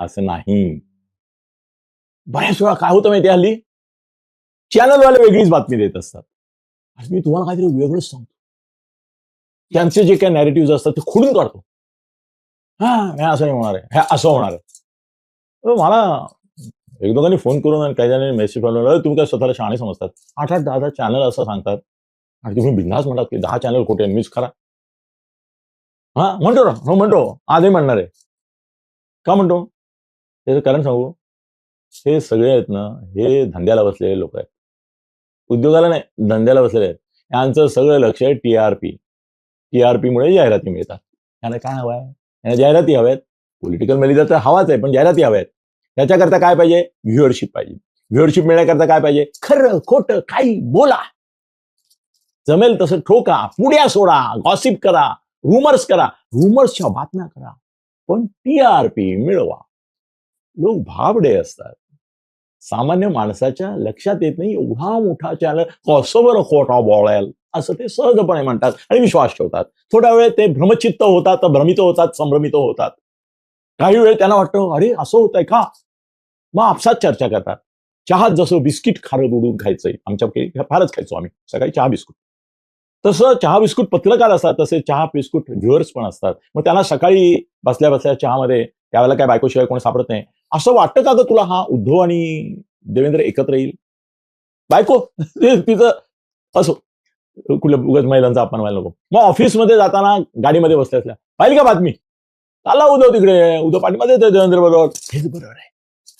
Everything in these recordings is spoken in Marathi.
असं नाही. बऱ्याच वेळा काय होतं माहिती हल्ली? चॅनलवाले वेगळीच बातमी देत असतात. आज मी तुम्हाला काहीतरी वेगळंच सांगतो. त्यांचे जे काही नॅरेटिव्ह असतात ते खुडून काढतो. हा हे असं नाही होणार आहे. हे असं होणार आहे. मला एक दोघांनी फोन करून आणि काही जणांनी मेसेज पाठवला तुम्ही काय स्वतःला शाणे समजतात? आठ आठ दहा दहा चॅनल असं सांगतात. आणि तुम्ही बिंदास म्हणतात की दहा चॅनल खोटे मीच खरा. हा म्हणतो ना हो म्हणतो आजही म्हणणार आहे. का म्हणतो? त्याचं कारण सांगू? हे सगळे आहेत ना हे धंद्याला बसलेले लोक आहेत. उद्योगाला नाही धंद्याला बसलेले आहेत. यांचं सगळं लक्ष आहे टीआरपी टीआरपी मुळे जाहिराती मिळतात. यांना काय हवं आहे? यांना जाहिराती हव्यात. पॉलिटिकल मेलिदा तर हवाच आहे पण जाहिराती हव्यात. त्याच्याकरता काय पाहिजे? व्ह्युअरशिप पाहिजे. व्ह्युअरशिप मिळण्याकरता काय पाहिजे? खरं खोटं काही बोला. जमेल तसं ठोका पुड्या सोडा गॉसिप करा रुमर्स करा. रुमर्सच्या बातम्या करा. पण टीआरपी मिळवा. लोक भाबडे असतात. सामान्य माणसाच्या लक्षात येत नाही एवढा मोठा चॅनल कसं बरं खोटा बोळेल असं ते सहजपणे म्हणतात आणि विश्वास ठेवतात. थोड्या वेळ ते भ्रमचित्त होतात भ्रमित होतात संभ्रमित होतात. काही वेळ त्यांना वाटतं अरे असं होतंय का? मग आपसात चर्चा करतात. चहात जसं बिस्किट खारं उडून खायचंय आमच्या फारच खायचो आम्ही सकाळी चहा बिस्कुट. तसं चहा बिस्कुट पत्रकार असतात तसे चहा बिस्कुट व्ह्युअर्स पण असतात. मग त्यांना सकाळी बसल्या बसल्या चहामध्ये त्यावेळेला काय बायकोशिवाय कोणी सापडत नाही. असं वाटतं का ग तुला हा उद्धव आणि देवेंद्र एकत्र येईल? बायको ते तिचं असो. कुठल्या उगत महिलांचा अपमान व्हायला नको. मग ऑफिसमध्ये जाताना गाडीमध्ये बसल्या असल्या. पाहिली का बातमी? आला उद्धव तिकडे. उद्धव पाठीमध्ये देवेंद्र बरोबर. हेच बरोबर आहे.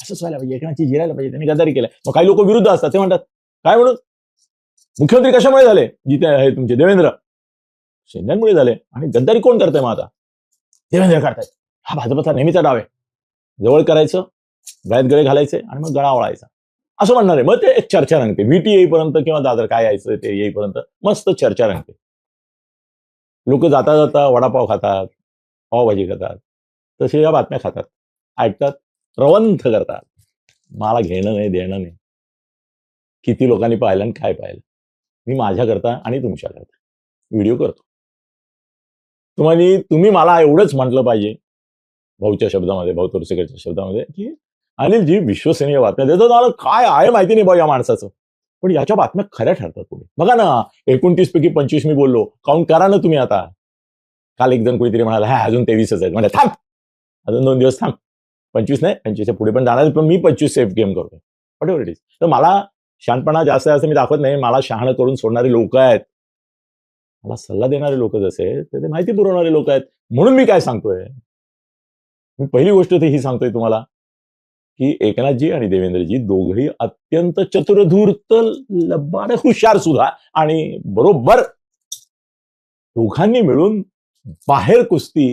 असंच व्हायला पाहिजे. एकमेकांची जिरायला पाहिजे. त्यांनी गद्दारी केलाय. मग काही लोक विरुद्ध असतात. ते म्हणतात काय म्हणून? मुख्यमंत्री कशामुळे झाले? जिथे आहे तुमचे देवेंद्र. शेंद्यांमुळे झाले. आणि गद्दारी कोण करतंय मग आता? देवेंद्र करतायत. हा भाजपचा नेहमीचा डाव आहे. जवळ करायचं गळ्यात गळे घालायचे आणि मग गळा वळायचा असं म्हणणार आहे. मग ते एक चर्चा रंगते. व्हीटी येईपर्यंत किंवा दादर काय यायचं ते येईपर्यंत मस्त चर्चा रंगते. लोक जाता जाता वडापाव खातात पावभाजी खातात तसे या बातम्या खातात. ऐकतात रवंथ करतात. मला घेणं नाही देणं नाही. किती लोकांनी पाहिलं आणि काय पाहिलं? मी माझ्याकरता आणि तुमच्याकरता. व्हिडिओ करतो. तुम्हाला तुम्ही मला एवढंच म्हटलं पाहिजे भाऊच्या शब्दामध्ये भाऊ तोरसेकरच्या शब्दामध्ये. की? अनिल जी विश्वसनीय बातम्या देतो मला काय आहे माहिती नाही भाऊ या माणसाचं. पण याच्या बातम्या खऱ्या ठरतात पुढे. बघा ना एकोणतीस पैकी पंचवीस मी बोललो. काउंट करा ना तुम्ही आता. काल एक जण कोणीतरी म्हणाला हा अजून तेवीसच आहेत. म्हणजे थांब. अजून दोन दिवस थांब. पंचवीस नाही पंचवीसच्या पुढे पण जाणार पण मी पंचवीस सेफ गेम करतोय. वॉट एव्हर इट इज तर मला शहाणपणा जास्त आहे असं मी दाखवत नाही. मला शहाणं करून सोडणारे लोक आहेत. मला सल्ला देणारे लोक जसे तर ते माहिती पुरवणारे लोक आहेत. म्हणून मी काय सांगतोय? मी पहिली गोष्ट तर ही सांगतोय तुम्हाला की एकनाथजी आणि देवेंद्रजी दोघही अत्यंत चतुरधूर्त लबाड हुशार सुद्धा आणि बरोबर दोघांनी मिळून बाहेर कुस्ती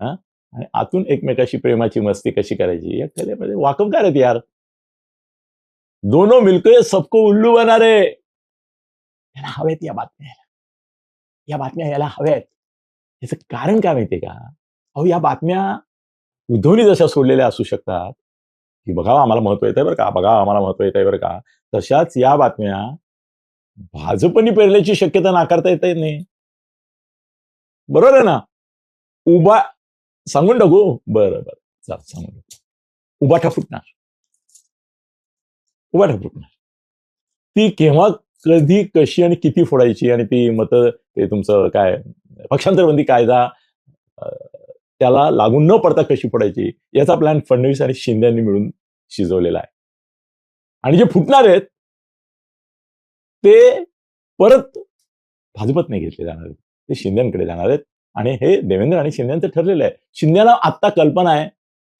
आणि आतून एकमेकाशी प्रेमाची मस्ती कशी करायची? या कलेमध्ये वाकबगार आहेत यार? दोनो मिलके सबको उल्लू बना रे याला हवेत या बातम्या या बातम्या याला हव्यात याचं कारण काय माहितीये का? अहो या बातम्या उद्धवनी जशा सोडलेल्या असू शकतात. की बघा आम्हाला महत्त्व येत आहे बरं का? बघा आम्हाला महत्त्व येत आहे बरं का? तशाच या बातम्या भाजपनी पेरल्याची शक्यता नाकारता येता येत नाही. बरोबर आहे ना? उभा सांगून टाकू? बरं बरं. चाल सांगून टाकू. उभाठा फुटणार उभाठा फुटणार ती केव्हा कधी कशी आणि किती फोडायची आणि ती मत ते तुमचं काय? पक्षांतरबंदी कायदा त्याला लागून न पडता कशी पडायची याचा प्लॅन फडणवीस आणि शिंदेनी मिळून शिजवलेला आहे. आणि जे फुटणार आहेत ते परत भाजपत नाही घेतले जाणार आहेत. ते शिंद्यांकडे जाणार आहेत. आणि हे देवेंद्र आणि शिंद्यांचं ठरलेलं आहे. शिंद्यांना आत्ता कल्पना आहे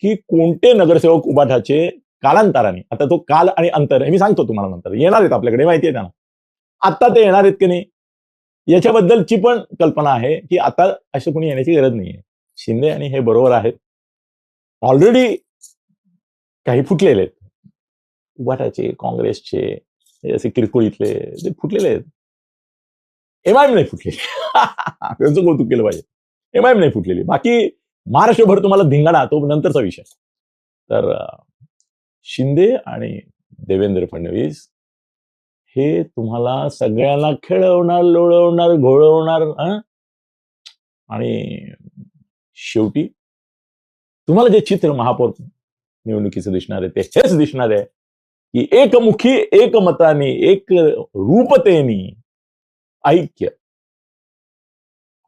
की कोणते नगरसेवक उभाठाचे कालांतराने आता तो काल आणि अंतर हे मी सांगतो तुम्हाला नंतर येणार आहेत आपल्याकडे माहिती आहे त्यांना. आत्ता ते येणार आहेत की नाही? याच्याबद्दलची पण कल्पना आहे की आता असं कोणी येण्याची गरज नाहीये. शिंदे आणि हे बरोबर आहेत. ऑलरेडी काही फुटलेले आहेत. उबाटाचे काँग्रेसचे असे किरकोळीतले ते फुटलेले आहेत. एमआयएम नाही फुटलेली. त्यांचं कौतुक केलं पाहिजे. एमआयएम नाही फुटलेली. बाकी महाराष्ट्रभर तुम्हाला धिंगाणा तो नंतरचा विषय. तर शिंदे आणि देवेंद्र फडणवीस हे तुम्हाला सगळ्यांना खेळवणार लोळवणार घोळवणार आणि शेवटी तुम्हाला जे चित्र महापौर निवडणुकीचं दिसणार आहे ते हेच दिसणार आहे की एकमुखी एकमताने एक रूपतेनी ऐक्य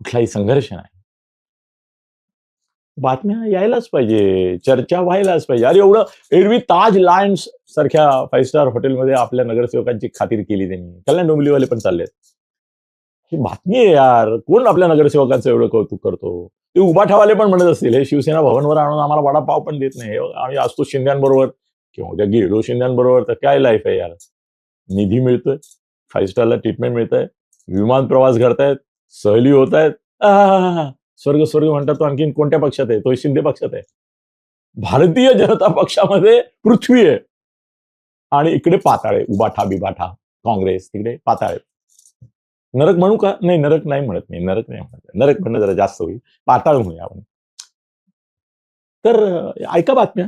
कुठलाही संघर्ष नाही. बातम्या यायलाच पाहिजे चर्चा व्हायलाच पाहिजे. अरे एवढं एरवी ताज लायन्स सारख्या फाईव्ह स्टार हॉटेलमध्ये आपल्या नगरसेवकांची खातीर केली त्यांनी. कल्याण डोंबिवलीवाले पण चाललेत. ही बातमी आहे यार. कोण आपल्या नगरसेवकांचं एवढं कौतुक करतो? ते उभाठावाले पण म्हणत असतील हे शिवसेना भवनवर आणून आम्हाला वडापाव पण देत नाही. आम्ही असतो शिंद्यांबरोबर किंवा उद्या गेलो शिंद्यांबरोबर तर काय लाईफ आहे यार? निधी मिळतोय फाईव्ह स्टारला ट्रीटमेंट मिळत आहे विमान प्रवास घडतायत सहली होत आहेत स्वर्ग स्वर्ग म्हणतात तो आणखीन कोणत्या पक्षात आहे? तो शिंदे पक्षात आहे. भारतीय जनता पक्षामध्ये पृथ्वी आहे. आणि इकडे पाताळ आहे उबाठा बिबाठा काँग्रेस तिकडे पाताळ. आहे नरक म्हणू का? नाही नरक नाही म्हणत मी. नरक नाही म्हणत. नरक म्हणणं जरा जास्त होईल. पाताळ म्हणूया आपण. तर ऐका बातम्या.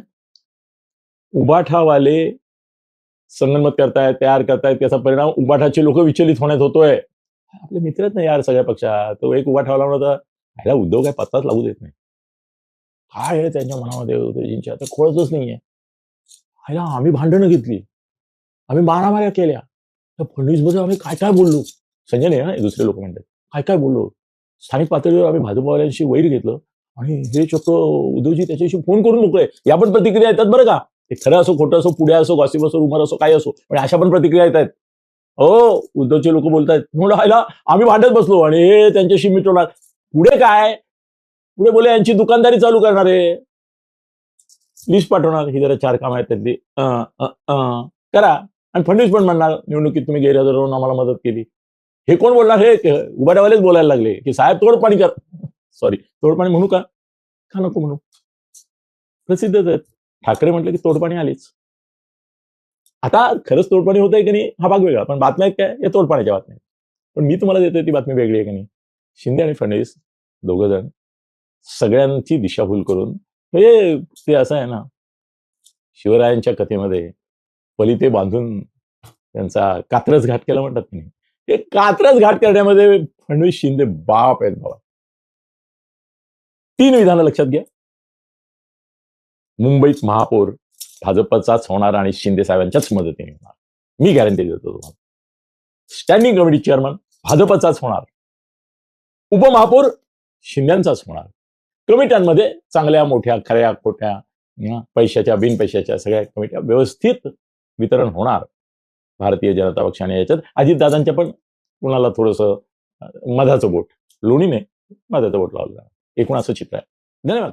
उबाठावाले संगनमत करतायत तयार करतायत त्याचा परिणाम उबाठाचे लोक विचलित होण्यात होतोय. आपले मित्रच नाही यार सगळ्या पक्षात. तो एक उबाठावाला म्हणत ह्याला उद्योग काय पत्ताच लागू देत नाही. काय आहे त्यांच्या मनामध्ये उदयजींच्या आता खोळतच नाहीये. ह्याला आम्ही भांडणं घेतली. आम्ही मारामाऱ्या केल्या. त्या फडणवीसबद्दल आम्ही काय काय बोललो? संजय नाही ना दुसरे लोक म्हणतात काय काय बोललो? स्थानिक पातळीवर आम्ही भाजपवाल्यांशी वैर घेतलं आणि हे चक्क उद्धवजी त्याच्याशी फोन करून मोकळे. या पण प्रतिक्रिया येतात बरं का? हे खरं असो खोटं असो पुढे असो गॉसिप असो रुमर असो काय असो पण अशा पण प्रतिक्रिया येत आहेत. हो उद्धवचे लोक बोलतायत म्हणून हायला आम्ही भांडत बसलो आणि हे त्यांच्याशी मिटवणार. पुढे काय? पुढे बोले यांची दुकानदारी चालू करणार आहे. लिस्ट पाठवणार. ही जरा चार कामं आहेत त्यातली करा. आणि फडणवीस पण म्हणणार निवडणुकीत तुम्ही गैरहजर राहून आम्हाला मदत केली. हे कोण बोलणार? हे उबाड्यावालेच बोलायला लागले. की साहेब तोडपाणी कर. सॉरी तोडपाणी म्हणू का? का नको म्हणू? प्रसिद्धच आहेत ठाकरे म्हटलं की तोडपाणी आलीच. आता खरंच तोडपाणी होत आहे की नाही? हा भाग वेगळा. पण बातम्या आहेत काय? या तोडपाण्याच्या बातम्या पण मी तुम्हाला देतोय ती बातमी वेगळी आहे की नाही? शिंदे आणि फडणवीस दोघ जण सगळ्यांची दिशाभूल करून हे ते असं आहे ना शिवरायांच्या कथेमध्ये पलिते बांधून त्यांचा कात्रच घाट केला म्हणतात की नाही? हे कात्रज घाट करण्यामध्ये फडणवीस शिंदे बाप आहेत बाबा. तीन विधानं लक्षात घ्या. मुंबईत महापौर भाजपचाच होणार आणि शिंदे साहेबांच्याच मदतीने होणार. मी गॅरंटी देतो तुम्हाला. स्टँडिंग कमिटी चेअरमन भाजपचाच होणार. उपमहापौर शिंद्यांचाच होणार. कमिट्यांमध्ये चांगल्या मोठ्या खऱ्या खोट्या पैशाच्या बिन पैशाच्या सगळ्या कमिट्या व्यवस्थित वितरण होणार. भारतीय जनता पक्षाने याच्यात. अजितदादांच्या पण कुणाला थोडंसं मधाचं बोट. लोणीने मधाचं बोट लावलं. एकूण असं चित्र आहे. धन्यवाद.